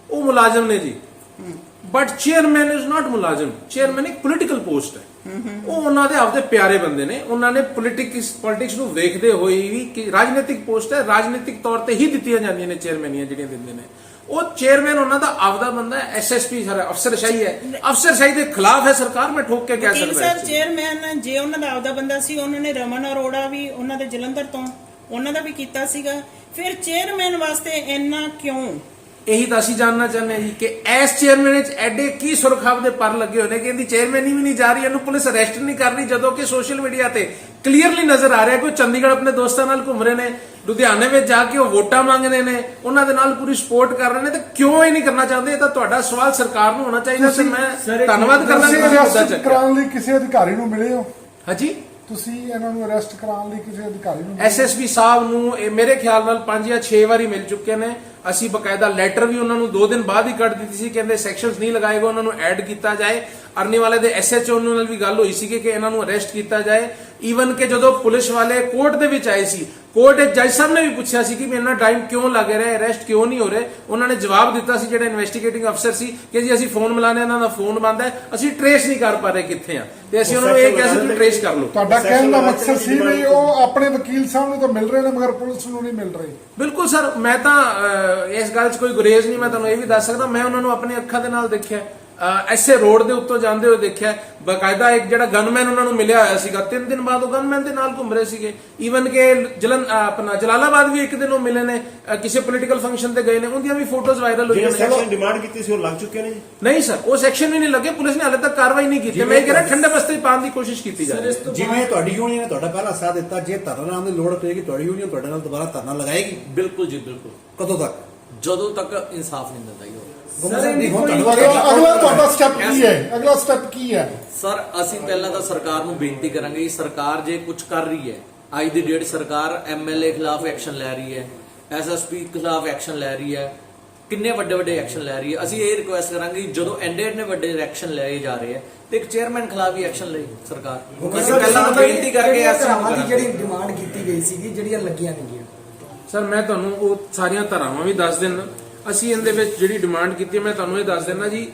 ਉਹ ਮੁਲਾਜ਼ਮ ਨੇ ਜੀ। ਬਟ ਚੇਅਰਮੈਨ ਇਜ਼ ਨਾਟ ਮੁਲਾਜ਼ਮ। ਚੇਅਰਮੈਨ ਇੱਕ ਪੋਲੀਟੀਕਲ ਪੋਸਟ ਹੈ। ਉਹ ਉਹਨਾਂ ਦੇ ਆਪਦੇ ਪਿਆਰੇ ਬੰਦੇ ਨੇ। ਉਹਨਾਂ ਨੇ ਪੋਲਿਟਿਕਸ ਪੋਲਿਟਿਕਸ ਨੂੰ ਵੇਖਦੇ ਹੋਏ ਵੀ ਕਿ ਰਾਜਨੀਤਿਕ ਪੋਸਟ ਹੈ। ਰਾਜਨੀਤਿਕ ਤੌਰ ਤੇ ਹੀ ਦਿੱਤੀਆਂ ਜਾਂਦੀਆਂ ਨੇ ਚੇਅਰਮੈਨੀਆਂ ਜਿਹੜੀਆਂ ਦਿੰਦੇ ਨੇ। ਉਹ ਚੇਅਰਮੈਨ ਉਹਨਾਂ ਦਾ ਆਪਦਾ ਬੰਦਾ ਐਸਐਸਪੀ ਸਰ ਅਫਸਰਸ਼ਾਹੀ ਹੈ। ਅਫਸਰਸ਼ਾਹੀ ਦੇ ਖਿਲਾਫ ਹੈ ਸਰਕਾਰ ਮੈਂ ਠੋਕ ਕੇ ਕਹਿ ਵਕੀਲ ਸਕਦਾ ਸਾਹਿਬ। ਚੇਅਰਮੈਨ ਜੇ ਉਹਨਾਂ ਦਾ ਆਪਦਾ ਬੰਦਾ ਸੀ ਉਹਨਾਂ ਨੇ ਰਮਨ ਅਰੋੜਾ ਵੀ ਉਹਨਾਂ ਦੇ ਜਲੰਧਰ ਤੋਂ ਉਹਨਾਂ ਦਾ ਵੀ ਕੀਤਾ ਸੀਗਾ। ਫਿਰ ਚੇਅਰਮੈਨ ਵਾਸਤੇ ਇੰਨਾ ਕਿਉਂ? ਇਹੀ ਤਾਂ ਅਸੀਂ ਜਾਣਨਾ ਚਾਹੁੰਦੇ ਹਾਂ ਜੀ ਕਿ ਐਸ ਚੇਅਰਮੈਨ ਵਿੱਚ ਐਡੇ ਕੀ ਸੁਰਖਾਬ ਦੇ ਪਰ ਲੱਗੇ ਹੋਏ ਨੇ ਕਿ ਇਹਦੀ ਚੇਅਰਮੈਨ ਵੀ ਨਹੀਂ ਜਾ ਰਹੀ ਇਹਨੂੰ ਪੁਲਿਸ ਅਰੈਸਟ ਨਹੀਂ ਕਰ ਰਹੀ ਜਦੋਂ ਕਿ ਸੋਸ਼ਲ ਮੀਡੀਆ ਤੇ ਕਲੀਅਰਲੀ ਨਜ਼ਰ ਆ ਰਿਹਾ ਕਿ ਉਹ ਚੰਡੀਗੜ੍ਹ ਆਪਣੇ ਦੋਸਤਾਂ ਨਾਲ ਘੁੰਮ ਰਹੇ ਨੇ ਲੁਧਿਆਣੇ ਵਿੱਚ ਜਾ ਕੇ ਉਹ ਵੋਟਾਂ ਮੰਗਦੇ ਨੇ ਉਹਨਾਂ ਦੇ ਨਾਲ ਪੂਰੀ ਸਪੋਰਟ ਕਰ ਰਹੇ ਨੇ ਤੇ ਕਿਉਂ ਇਹ ਨਹੀਂ ਕਰਨਾ ਚਾਹੁੰਦੇ? ਇਹ ਤਾਂ ਤੁਹਾਡਾ ਸਵਾਲ ਸਰਕਾਰ ਨੂੰ ਹੋਣਾ ਚਾਹੀਦਾ ਤੇ ਮੈਂ ਧੰਨਵਾਦ ਕਰਦਾ ਕਿ ਤੁਸੀਂ ਮੁੱਦਾ ਚੱਕਿਆ ਕਰਾਉਣ ਲਈ ਕਿਸੇ ਅਧਿਕਾਰੀ ਨੂੰ ਮਿਲੇ ਹੋ? ਹਾਂਜੀ? ਤੁਸੀਂ ਇਹਨਾਂ ਨੂੰ ਅਰੈਸਟ ਕਰਾਉਣ ਲਈ ਕਿਸੇ ਅਧਿਕਾਰੀ ਨੂੰ? ਐਸਐਸਪੀ ਸਾਹਿਬ ਨੂੰ ਇਹ ਮੇਰੇ ਖਿਆਲ ਨਾਲ 5 ਜਾਂ 6 ਵਾਰੀ ਮਿਲ ਚੁੱਕੇ ਨੇ। ਅਸੀਂ ਬਕਾਇਦਾ ਲੈਟਰ ਵੀ ਉਹਨਾਂ ਨੂੰ 2 ਦਿਨ ਬਾਅਦ ਹੀ ਕੱਢ ਦਿੱਤੀ ਸੀ ਕਹਿੰਦੇ ਸੈਕਸ਼ਨਸ ਨਹੀਂ ਲਗਾਏਗਾ ਉਹਨਾਂ ਨੂੰ ਐਡ ਕੀਤਾ ਜਾਏ। ਅਰਨੀ ਵਾਲੇ ਦੇ ਐਸਐਚਓ ਨਾਲ ਵੀ ਗੱਲ ਹੋਈ ਸੀ ਕਿ ਇਹਨਾਂ ਨੂੰ ਅਰੈਸਟ ਕੀਤਾ ਜਾਏ। ਈਵਨ ਕਿ ਜਦੋਂ ਪੁਲਿਸ ਵਾਲੇ ਕੋਰਟ ਦੇ ਵਿੱਚ ਆਏ ਸੀ ਕੋਰਟ ਦੇ ਜੱਜ ਸਾਹਿਬ ਨੇ ਵੀ ਪੁੱਛਿਆ ਸੀ ਕਿ ਵੀ ਇੰਨਾ ਟਾਈਮ ਕਿਉਂ ਲੱਗ ਰਿਹਾ ਅਰੈਸਟ ਕਿਉਂ ਨਹੀਂ ਹੋ ਰਹੇ। ਉਹਨਾਂ ਨੇ ਜਵਾਬ ਦਿੱਤਾ ਸੀ ਜਿਹੜੇ ਇਨਵੈਸਟੀਗੇਟਿੰਗ ਅਫਸਰ ਸੀ ਕਿ ਜੀ ਅਸੀਂ ਫੋਨ ਮਿਲਾਣੇ ਇਹਨਾਂ ਦਾ ਫੋਨ ਬੰਦ ਹੈ ਅਸੀਂ ਟਰੇਸ ਨਹੀਂ ਕਰ ਪਾ ਰਹੇ ਕਿੱਥੇ ਆ। ਤੇ ਅਸੀਂ ਉਹਨਾਂ ਨੂੰ ਇਹ ਕਿਹਾ ਸੀ ਕਿ ਟਰੇਸ ਕਰ ਲਓ। ਤੁਹਾਡਾ ਕਹਿਣ ਦਾ ਮਕਸਦ ਸੀ ਵੀ ਉਹ ਆਪਣੇ ਵਕੀਲ ਸਾਹਿਬ ਨੂੰ ਤਾਂ ਮਿਲ ਰਹੇ ਨੇ ਮਗਰ ਪੁਲਿਸ ਨੂੰ ਨਹੀਂ ਮਿਲ ਰਹੇ। ਬਿਲਕੁਲ ਸਰ ਮੈਂ ਤਾਂ ਇਸ ਗੱਲ 'ਚ ਕੋਈ ਗੁਰੇਜ਼ ਨਹੀਂ, ਮੈਂ ਤੁਹਾਨੂੰ ਇਹ ਵੀ ਦੱਸ ਸਕਦਾ, ਮੈਂ ਉਹਨਾਂ ਨੂੰ ਆਪਣੀ ਅੱਖਾਂ ਦੇ ਨਾਲ ਦੇਖਿਆ। ਐਸੇ ਰੋਡ ਦੇ ਉੱਤੋਂ ਜਾਂਦੇ ਹੋਏ ਦੇਖਿਆ ਬਕਾਇਦਾ ਇੱਕ ਜਿਹੜਾ ਗਨਮੈਨ ਉਹਨਾਂ ਨੂੰ ਮਿਲਿਆ ਹੋਇਆ ਸੀਗਾ। ਤਿੰਨ ਦਿਨ ਬਾਅਦ ਉਹ ਗਨਮੈਨ ਦੇ ਨਾਲ ਘੁੰਮ ਰਹੇ ਸੀਗੇ। ਈਵਨ ਕਿ ਜਲਨ ਆਪਣਾ ਜਲਾਲਾਬਾਦ ਵੀ ਇੱਕ ਦਿਨ ਉਹ ਮਿਲੇ ਨੇ ਕਿਸੇ ਪੋਲੀਟੀਕਲ ਫੰਕਸ਼ਨ ਤੇ ਗਏ ਨੇ ਉਹਦੀਆਂ ਵੀ ਫੋਟੋਜ਼ ਵਾਇਰਲ ਹੋਈਆਂ ਨੇ। ਸੈਕਸ਼ਨ ਡਿਮਾਂਡ ਕੀਤੀ ਸੀ ਉਹ ਲੱਗ ਚੁੱਕੇ ਨੇ? ਜੀ ਨਹੀਂ ਸਰ ਉਹ ਸੈਕਸ਼ਨ ਵੀ ਨਹੀਂ ਲੱਗੇ ਪੁਲਿਸ ਨੇ ਹਾਲੇ ਤੱਕ ਕਾਰਵਾਈ ਨਹੀਂ ਕੀਤੀ। ਮੈਂ ਇਹ ਕਹਿ ਰਿਹਾ ਠੰਡੇ ਬਸਤੇ ਪਾਉਣ ਦੀ ਕੋਸ਼ਿਸ਼ ਕੀਤੀ ਜਾ ਰਹੀ ਹੈ। ਜਿਵੇਂ ਤੁਹਾਡੀ ਯੂਨੀਅਨ ਨੇ ਤੁਹਾਡਾ ਪਹਿਲਾ ਸਾਥ ਦਿੱਤਾ ਜੇ ਧਰਨਾ ਲਾਉਣ ਦੀ ਲੋੜ ਪਏਗੀ ਤੁਹਾਡੀ ਯੂਨੀਅਨ ਤੁਹਾਡੇ ਨਾਲ ਦੁਬਾਰਾ ਧਰਨਾ ਲਗਾਏਗੀ? ਬਿਲਕੁਲ ਜੀ ਬਿਲਕੁਲ। ਕਦੋਂ ਤੱਕ? ਜਦੋਂ ਤੱਕ ਇਨਸਾਫ ਨਹੀਂ ਮਿਲਦਾ ਜੀ ਉਹ ਗੁੰਮਾ ਸਾਹਿਬ ਨਹੀਂ ਹੁਣ ਧੰਨਵਾਦ ਅਗਲਾ ਅਗਲਾ ਤੁਹਾਡਾ ਸਟੈਪ ਕੀ ਹੈ? ਅਗਲਾ ਸਟੈਪ ਕੀ ਹੈ? ਸਰ ਅਸੀਂ ਪਹਿਲਾਂ ਤਾਂ ਸਰਕਾਰ ਨੂੰ ਬੇਨਤੀ ਕਰਾਂਗੇ ਕਿ ਸਰਕਾਰ ਜੇ ਕੁਝ ਕਰ ਰਹੀ ਹੈ ਅੱਜ ਦੀ ਡੇਟ ਸਰਕਾਰ ਐਮਐਲਏ ਖਿਲਾਫ ਐਕਸ਼ਨ ਲੈ ਰਹੀ ਹੈ ਐਸਐਸਪੀ ਖਿਲਾਫ ਐਕਸ਼ਨ ਲੈ ਰਹੀ ਹੈ ਕਿੰਨੇ ਵੱਡੇ ਵੱਡੇ ਐਕਸ਼ਨ ਲੈ ਰਹੀ ਹੈ। ਅਸੀਂ ਇਹ ਰਿਕੁਐਸਟ ਕਰਾਂਗੇ ਕਿ ਜਦੋਂ ਐਂਡੇ ਐਂਡੇ ਵੱਡੇ ਐਕਸ਼ਨ ਲਏ ਜਾ ਰਹੇ ਹੈ ਤੇ ਇੱਕ ਚੇਅਰਮੈਨ ਖਿਲਾਫ ਵੀ ਐਕਸ਼ਨ ਲਈ ਸਰਕਾਰ। ਅਸੀਂ ਪਹਿਲਾਂ ਤਾਂ ਬੇਨਤੀ ਕਰਕੇ ਅਸੀਂ ਧਰਾਵਾਂ ਦੀ ਜਿਹੜੀ ਡਿਮਾਂਡ ਕੀਤੀ ਗਈ ਸੀਗੀ ਜਿਹੜੀਆਂ ਲੱਗੀਆਂ ਨਹੀਂ ਗਈਆਂ ਸਰ ਮੈਂ ਤੁਹਾਨੂੰ ਉਹ ਸਾਰੀਆਂ ਧਾਰਾਵਾਂ ਵੀ ਦੱਸ ਦਿੰਦਾ। ਅਸੀਂ ਇਹਦੇ ਵਿੱਚ ਜਿਹੜੀ ਡਿਮਾਂਡ ਕੀਤੀ ਮੈਂ ਤੁਹਾਨੂੰ ਇਹ ਦੱਸ ਦਿੰਦਾ ਜੀ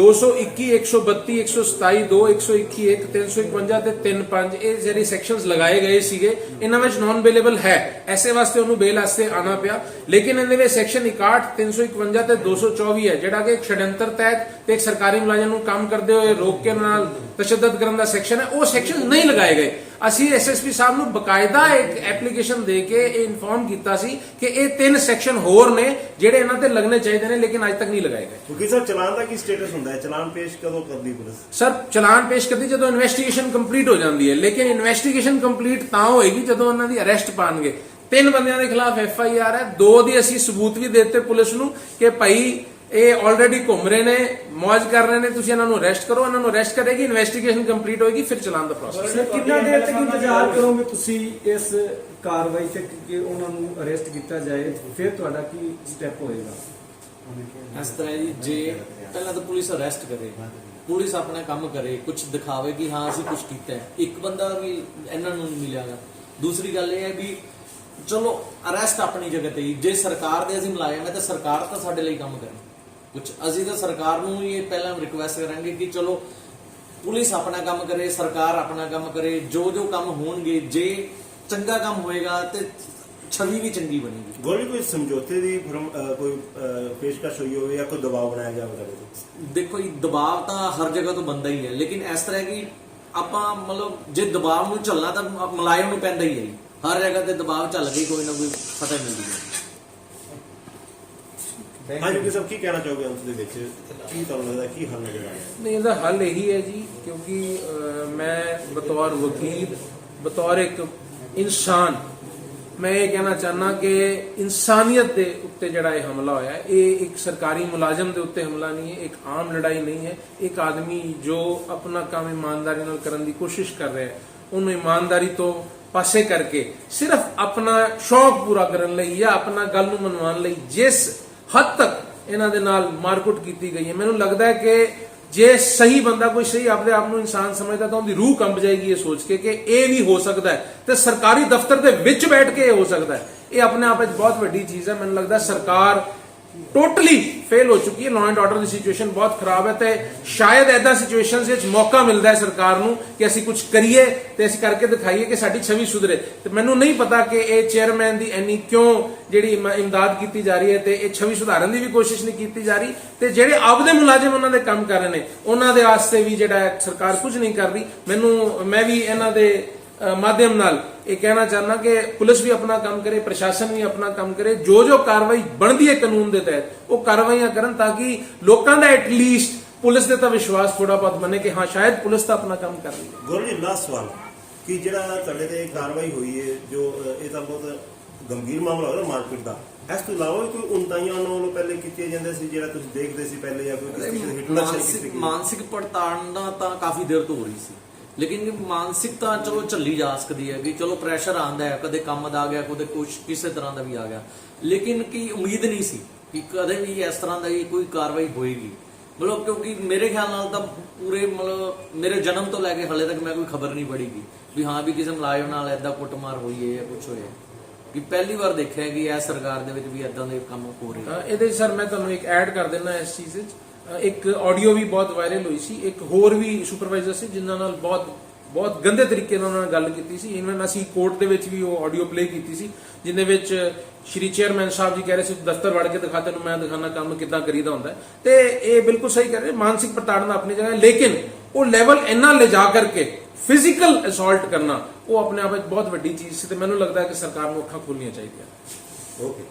221 132 127 2 121 351 ਤੇ 35 ਇਹ ਜਿਹੜੇ ਸੈਕਸ਼ਨਸ ਲਗਾਏ ਗਏ ਸੀਗੇ, ਇਹਨਾਂ ਵਿੱਚ ਨਾਨ ਬੇਲੇਬਲ ਹੈ। ਐਸੇ ਵਾਸਤੇ ਉਹਨੂੰ ਬੇਲ ਵਾਸਤੇ ਆਣਾ ਪਿਆ। ਲੇਕਿਨ ਇਹਦੇ ਵਿੱਚ ਸੈਕਸ਼ਨ 61 351 ਤੇ 224 ਹੈ ਜਿਹੜਾ ਕਿ ਇੱਕ ਛਡੰਤਰ ਤਹਿਤ ਤੇ ਇੱਕ ਸਰਕਾਰੀ ਮੁਲਾਜ਼ਮ ਨੂੰ ਕੰਮ ਕਰਦੇ ਹੋਏ ਰੋਕ ਕੇ ਨਾਲ ਤਸ਼ੱਦਦ ਕਰਨ ਦਾ ਸੈਕਸ਼ਨ ਹੈ। ਉਹ ਸੈਕਸ਼ਨ ਨਹੀਂ ਲਗਾਏ ਗਏ। ਅਸੀਂ ਐਸਐਸਪੀ ਸਾਹਿਬ ਨੂੰ ਬਕਾਇਦਾ ਇੱਕ ਐਪਲੀਕੇਸ਼ਨ ਦੇ ਕੇ ਇਹ ਇਨਫੋਰਮ ਕੀਤਾ ਸੀ ਕਿ ਇਹ ਤਿੰਨ ਸੈਕਸ਼ਨ ਹੋਰ ਨੇ ਜਿਹੜੇ ਇਹਨਾਂ ਤੇ ਲੱਗਣੇ ਚਾਹੀਦੇ ਨੇ ਲੇਕਿਨ ਅੱਜ ਤੱਕ ਨਹੀਂ ਲਗਾਏ ਗਏ। ਕਿਉਂਕਿ ਸਰ ਚਲਾਨ ਦਾ ਕੀ ਸਟੇਟਸ ਹੁੰਦਾ ਹੈ? ਚਲਾਨ ਪੇਸ਼ ਕਦੋਂ ਕਰਦੀ ਪੁਲਿਸ? ਸਰ ਚਲਾਨ ਪੇਸ਼ ਕਰਦੀ ਜਦੋਂ ਇਨਵੈਸਟੀਗੇਸ਼ਨ ਕੰਪਲੀਟ ਹੋ ਜਾਂਦੀ ਹੈ। ਲੇਕਿਨ ਇਨਵੈਸਟੀਗੇਸ਼ਨ ਕੰਪਲੀਟ ਤਾਂ ਹੋਏਗੀ ਜਦੋਂ ਉਹਨਾਂ ਦੀ ਅਰੈਸਟ ਪਾਣਗੇ। ਤਿੰਨ ਬੰਦਿਆਂ ਦੇ ਖਿਲਾਫ ਐਫ ਆਈ ਆਰ ਹੈ। ਦੋ ਦੀ ਅਸੀਂ ਸਬੂਤ ਵੀ ਦਿੱਤੇ ਪੁਲਿਸ ਨੂੰ ਕਿ ਭਾਈ ਇਹ ਆਲਰੇਡੀ ਘੁੰਮ ਰਹੇ ਨੇ ਮौज ਕਰ ਰਹੇ ਨੇ ਤੁਸੀਂ ਇਹਨਾਂ ਨੂੰ ਅਰੈਸਟ ਕਰੋ ਇਹਨਾਂ ਨੂੰ ਅਰੈਸਟ ਕਰੇਗੀ ਇਨਵੈਸਟੀਗੇਸ਼ਨ ਕੰਪਲੀਟ ਹੋਏਗੀ ਫਿਰ ਚਲਾਨ ਦਾ ਪ੍ਰੋਸੈਸ ਸਰ ਕਿੰਨਾ ਦੇਰ ਤੱਕ ਇੰਤਜ਼ਾਰ ਕਰੋਗੇ ਤੁਸੀਂ ਇਸ ਕਾਰਵਾਈ ਤੇ ਕਿ ਉਹਨਾਂ ਨੂੰ ਅਰੈਸਟ ਕੀਤਾ ਜਾਏ ਫਿਰ ਤੁਹਾਡਾ ਕੀ ਸਟੈਪ ਹੋਏਗਾ? ਇਸ ਤਰ੍ਹਾਂ ਜੀ ਜੇ ਪਹਿਲਾਂ ਤਾਂ ਪੁਲਿਸ ਅਰੈਸਟ ਕਰੇ ਪੁਲਿਸ ਆਪਣਾ ਕੰਮ ਕਰੇ ਕੁਝ ਦਿਖਾਵੇ ਕਿ ਹਾਂ ਅਸੀਂ ਕੁਝ ਕੀਤਾ ਹੈ। ਇੱਕ ਬੰਦਾ ਵੀ ਇਹਨਾਂ ਨੂੰ ਨਹੀਂ ਮਿਲਿਆਗਾ। ਦੂਸਰੀ ਗੱਲ ਇਹ ਹੈ ਵੀ ਚਲੋ ਅਰੈਸਟ ਆਪਣੀ ਜਗ੍ਹਾ ਤੇ ਹੀ ਜੇ ਸਰਕਾਰ ਦੇ ਅਸੀਂ ਮੁਲਾਜ਼ਮ ਹੈ ਤਾਂ ਸਰਕਾਰ ਤਾਂ ਸਾਡੇ ਲਈ ਕੰਮ ਕਰੇ ਕੁਝ ਅਸੀਂ ਤਾਂ ਸਰਕਾਰ ਨੂੰ ਇਹ ਪਹਿਲਾਂ ਰਿਕੁਐਸਟ ਕਰਾਂਗੇ ਕਿ ਚਲੋ ਪੁਲਿਸ ਆਪਣਾ ਕੰਮ ਕਰੇ ਸਰਕਾਰ ਆਪਣਾ ਕੰਮ ਕਰੇ ਜੋ ਜੋ ਕੰਮ ਹੋਣਗੇ ਜੇ ਚੰਗਾ ਕੰਮ ਹੋਏਗਾ ਤੇ ਛਵੀ ਵੀ ਚੰਗੀ ਬਣੇਗੀ। ਗੋਲੀ ਕੋਈ ਸਮਝੌਤੇ ਦੀ ਫਰਮ ਅਹ ਕੋਈ ਅਹ ਪੇਸ਼ਕਸ਼ ਹੋਈ ਹੋਵੇ ਜਾਂ ਕੋਈ ਦਬਾਅ ਬਣਾਇਆ ਜਾਵੇ ਤੁਹਾਡੇ ਤੇ? ਦੇਖੋ ਜੀ ਦਬਾਅ ਤਾਂ ਹਰ ਜਗ੍ਹਾ ਤੋਂ ਬੰਦਾ ਹੀ ਹੈ ਲੇਕਿਨ ਇਸ ਤਰ੍ਹਾਂ ਹੈ ਕਿ ਆਪਾਂ ਮਤਲਬ ਜੇ ਦਬਾਅ ਨੂੰ ਝੱਲਣਾ ਤਾਂ ਮਲਾਇਮ ਨੂੰ ਪੈਂਦਾ ਹੀ ਹੈ ਜੀ। ਹਰ ਜਗ੍ਹਾ ਤੇ ਦਬਾਅ ਝੱਲ ਕੇ ਕੋਈ ਨਾ ਕੋਈ ਫਤਿਹ ਮਿਲਦੀ ਹੈ। ਹਾਂਜੀ ਕਿ ਸਭ ਕੀ ਕਹਿਣਾ ਚਾਹੋਗੇ ਅੰਤ ਦੇ ਵਿੱਚ? ਕੀ ਤੁਹਾਨੂੰ ਲੱਗਦਾ ਕੀ ਹੱਲ ਨਜ਼ਰ ਆ ਰਿਹਾ? ਨਹੀਂ ਇਹਦਾ ਹੱਲ ਇਹੀ ਹੈ ਜੀ ਕਿਉਂਕਿ ਅਹ, ਮੈਂ ਬਤੌਰ ਵਕੀਲ ਬਤੌਰ ਇੱਕ ਇਨਸਾਨ। ਮੈਂ ਇਹ ਕਹਿਣਾ ਚਾਹਨਾ ਕਿ ਇਨਸਾਨੀਅਤ ਦੇ ਉੱਤੇ ਜਿਹੜਾ ਇਹ ਹਮਲਾ ਹੋਇਆ ਹੈ, ਇਹ ਇੱਕ ਸਰਕਾਰੀ ਮੁਲਾਜ਼ਮ ਦੇ ਉੱਤੇ ਹਮਲਾ ਨਹੀਂ ਹੈ ਇੱਕ ਆਮ ਲੜਾਈ ਨਹੀਂ ਹੈ। ਇੱਕ ਆਦਮੀ ਜੋ ਆਪਣਾ ਕੰਮ ਇਮਾਨਦਾਰੀ ਨਾਲ ਕਰਨ ਦੀ ਕੋਸ਼ਿਸ਼ ਕਰ ਰਿਹਾ ਹੈ ਉਹਨੂੰ ਇਮਾਨਦਾਰੀ ਤੋਂ ਪਾਸੇ ਕਰਕੇ ਸਿਰਫ ਆਪਣਾ ਸ਼ੌਕ ਪੂਰਾ ਕਰਨ ਲਈ ਜਾਂ ਆਪਣਾ ਗੱਲ ਨੂੰ ਮਨਵਾਉਣ ਲਈ ਜਿਸ ਹੱਦ ਤੱਕ ਇਹਨਾਂ ਦੇ ਨਾਲ ਮਾਰਕੁੱਟ ਕੀਤੀ ਗਈ ਹੈ, ਮੈਨੂੰ ਲੱਗਦਾ ਹੈ ਕਿ ਜੇ ਸਹੀ ਬੰਦਾ ਕੋਈ ਸਹੀ ਆਪਦੇ ਆਪ ਨੂੰ ਇਨਸਾਨ ਸਮਝਦਾ ਤਾਂ ਉਹਦੀ ਰੂਹ ਕੰਬ ਜਾਏਗੀ ਇਹ ਸੋਚ ਕੇ ਕਿ ਇਹ ਵੀ ਹੋ ਸਕਦਾ ਹੈ ਤੇ ਸਰਕਾਰੀ ਦਫ਼ਤਰ ਦੇ ਵਿੱਚ ਬੈਠ ਕੇ ਇਹ ਹੋ ਸਕਦਾ ਹੈ। ਇਹ ਆਪਣੇ ਆਪ ਵਿੱਚ ਬਹੁਤ ਵੱਡੀ ਚੀਜ਼ ਹੈ, ਮੈਨੂੰ ਲੱਗਦਾ ਸਰਕਾਰ ਟੋਟਲੀ ਫੇਲ ਹੋ ਚੁੱਕੀ ਹੈ। ਲਾਅ ਐਂਡ ਆਰਡਰ ਦੀ ਸਿਚੁਏਸ਼ਨ ਬਹੁਤ ਖਰਾਬ ਹੈ ਤੇ ਸ਼ਾਇਦ ਐਦਾਂ ਸਿਚੁਏਸ਼ਨਸ ਵਿੱਚ ਮੌਕਾ ਮਿਲਦਾ ਹੈ ਸਰਕਾਰ ਨੂੰ ਕਿ ਅਸੀਂ ਕੁਝ ਕਰੀਏ ਤੇ ਅਸੀਂ ਕਰਕੇ ਦਿਖਾਈਏ ਕਿ ਸਾਡੀ ਛਵੀ ਸੁਧਰੇ। ਤੇ ਮੈਨੂੰ ਨਹੀਂ ਪਤਾ ਕਿ ਇਹ ਚੇਅਰਮੈਨ ਦੀ ਇੰਨੀ ਕਿਉਂ ਜਿਹੜੀ ਇਮਦਾਦ ਕੀਤੀ ਜਾ ਰਹੀ ਹੈ ਤੇ ਇਹ ਛਵੀ ਸੁਧਾਰਨ ਦੀ ਵੀ ਕੋਸ਼ਿਸ਼ ਨਹੀਂ ਕੀਤੀ ਜਾ ਰਹੀ ਤੇ ਜਿਹੜੇ ਆਪਦੇ ਮੁਲਾਜ਼ਮ ਉਹਨਾਂ ਦੇ ਕੰਮ ਕਰ ਰਹੇ ਨੇ, ਉਹਨਾਂ ਦੇ ਵਾਸਤੇ ਵੀ ਜਿਹੜਾ ਸਰਕਾਰ ਕੁਝ ਨਹੀਂ ਕਰ ਰਹੀ। ਮੈਨੂੰ, ਮੈਂ ਵੀ ਇਹਨਾਂ ਦੇ ਮਾਧਿਅਮ ਨਾਲ ਇਹ ਕਹਿਣਾ ਚਾਹਨਾ ਕਿ ਪੁਲਿਸ ਵੀ ਆਪਣਾ ਕੰਮ ਕਰੇ ਪ੍ਰਸ਼ਾਸਨ ਵੀ ਆਪਣਾ ਕੰਮ ਕਰੇ ਜੋ ਜੋ ਕਾਰਵਾਈ ਬਣਦੀ ਹੈ ਕਾਨੂੰਨ ਦੇ ਤਹਿਤ ਉਹ ਕਾਰਵਾਈਆਂ ਕਰਨ ਤਾਂ ਕਿ ਲੋਕਾਂ ਦਾ ਐਟਲੀਸਟ ਪੁਲਿਸ ਦੇ ਤਾਂ ਵਿਸ਼ਵਾਸ ਥੋੜਾ ਬਹੁਤ ਬਣੇ ਕਿ ਹਾਂ ਸ਼ਾਇਦ ਪੁਲਿਸ ਤਾਂ ਆਪਣਾ ਕੰਮ ਕਰ ਰਹੀ ਹੈ ਗੋਲ ਜੀ ਲਾਸਟ ਸਵਾਲ ਕਿ ਜਿਹੜਾ ਤੁਹਾਡੇ ਤੇ ਕਾਰਵਾਈ ਹੋਈ ਹੈ ਜੋ ਇਹ ਤਾਂ ਬਹੁਤ ਗੰਭੀਰ ਮਾਮਲਾ ਹੋਇਆ ਮਾਰਕੀਟ ਦਾ ਇਸ ਤੋਂ ਇਲਾਵਾ ਵੀ ਕੋਈ ਉਨਤਾਈਆਂ ਉਹਨਾਂ ਵੱਲੋਂ ਪਹਿਲੇ ਕੀਤੀਆਂ ਜਾਂਦੇ ਸੀ ਜਿਹੜਾ ਤੁਸੀਂ ਦੇਖਦੇ ਸੀ ਪਹਿਲੇ ਜਾਂ ਕੋਈ ਕਿਸੇ ਹਿਟਲਰ ਮਾਨਸਿਕ ਪੜਤਾਲ ਤਾਂ ਕਾਫੀ ਦੇਰ ਤੋਂ ਹੋ ਰਹੀ ਸੀ। ਲੇਕਿਨ ਮਾਨਸਿਕਤਾ ਚਲੋ ਝੱਲੀ ਜਾ ਸਕਦੀ ਹੈ ਕਿ ਚਲੋ ਪ੍ਰੈਸ਼ਰ ਆਂਦਾ ਹੈ ਕਦੇ ਕੰਮ ਦਾ ਆ ਗਿਆ ਕਦੇ ਕੁਛ ਕਿਸੇ ਤਰ੍ਹਾਂ ਦਾ ਵੀ ਆ ਗਿਆ। ਲੇਕਿਨ ਕੀ ਉਮੀਦ ਨਹੀਂ ਸੀ ਕਿ ਕਦੇ ਵੀ ਇਸ ਤਰ੍ਹਾਂ ਦਾ ਕੋਈ ਕਾਰਵਾਈ ਹੋਏਗੀ। ਮਤਲਬ ਕਿਉਂਕਿ ਮੇਰੇ ਖਿਆਲ ਨਾਲ ਤਾਂ ਪੂਰੇ ਮਤਲਬ ਮੇਰੇ ਜਨਮ ਤੋਂ ਲੈ ਕੇ ਹਲੇ ਤੱਕ ਮੈਂ ਕੋਈ ਖਬਰ ਨਹੀਂ ਪੜ੍ਹੀ ਵੀ ਹਾਂ ਵੀ ਕਿਸੇ ਮੁਲਾਜ਼ਮ ਨਾਲ ਐਦਾਂ ਕੁੱਟਮਾਰ ਹੋਈ ਹੈ ਜਾਂ ਕੁਝ ਹੋਇਆ। ਕਿ ਪਹਿਲੀ ਵਾਰ ਦੇਖਿਆ ਕਿ ਇਹ ਸਰਕਾਰ ਦੇ ਵਿੱਚ ਵੀ ਐਦਾਂ ਦੇ ਕੰਮ ਹੋ ਰਹੇ ਅ, ਇਹਦੇ ਸਰ ਮੈਂ ਤੁਹਾਨੂੰ ਇੱਕ ਐਡ ਕਰ ਦਿੰਦਾ ਇਸ ਚੀਜ਼ ਵਿੱਚ ਇੱਕ ਆਡੀਓ ਵੀ ਬਹੁਤ ਵਾਇਰਲ ਹੋਈ ਸੀ ਇੱਕ ਹੋਰ ਵੀ ਸੁਪਰਵਾਈਜ਼ਰ ਸੀ ਜਿਨ੍ਹਾਂ ਨਾਲ ਬਹੁਤ ਬਹੁਤ ਗੰਦੇ ਤਰੀਕੇ ਨਾਲ ਉਹਨਾਂ ਨਾਲ ਗੱਲ ਕੀਤੀ ਸੀ। ਇਵਨ ਅਸੀਂ ਕੋਰਟ ਦੇ ਵਿੱਚ ਵੀ ਉਹ ਆਡੀਓ ਪਲੇ ਕੀਤੀ ਸੀ ਜਿੰਦੇ ਵਿੱਚ ਸ਼੍ਰੀ ਚੇਅਰਮੈਨ ਸਾਹਿਬ ਜੀ ਕਹਿ ਰਹੇ ਸੀ ਦਫ਼ਤਰ ਵੜ ਕੇ ਦਿਖਾ ਤੈਨੂੰ ਮੈਂ ਦਿਖਾਣਾ ਕੰਮ ਕਿੱਦਾਂ ਕਰੀਦਾ ਹੁੰਦਾ ਤੇ ਇਹ ਬਿਲਕੁਲ ਸਹੀ ਕਰ ਰਹੇ ਮਾਨਸਿਕ ਪ੍ਰਤਾੜਨਾ ਆਪਣੀ ਜਗ੍ਹਾ ਹੈ, ਲੇਕਿਨ ਉਹ ਲੈਵਲ ਇੰਨਾ ਲਿਜਾ ਕਰਕੇ ਫਿਜ਼ੀਕਲ ਅਸੌਲਟ ਕਰਨਾ ਉਹ ਆਪਣੇ ਆਪ ਵਿੱਚ ਬਹੁਤ ਵੱਡੀ ਚੀਜ਼ ਸੀ ਤੇ ਮੈਨੂੰ ਲੱਗਦਾ ਹੈ ਕਿ ਸਰਕਾਰ ਨੂੰ ਅੱਖਾਂ ਖੋਲਣੀਆਂ ਚਾਹੀਦੀਆਂ। ਓਕੇ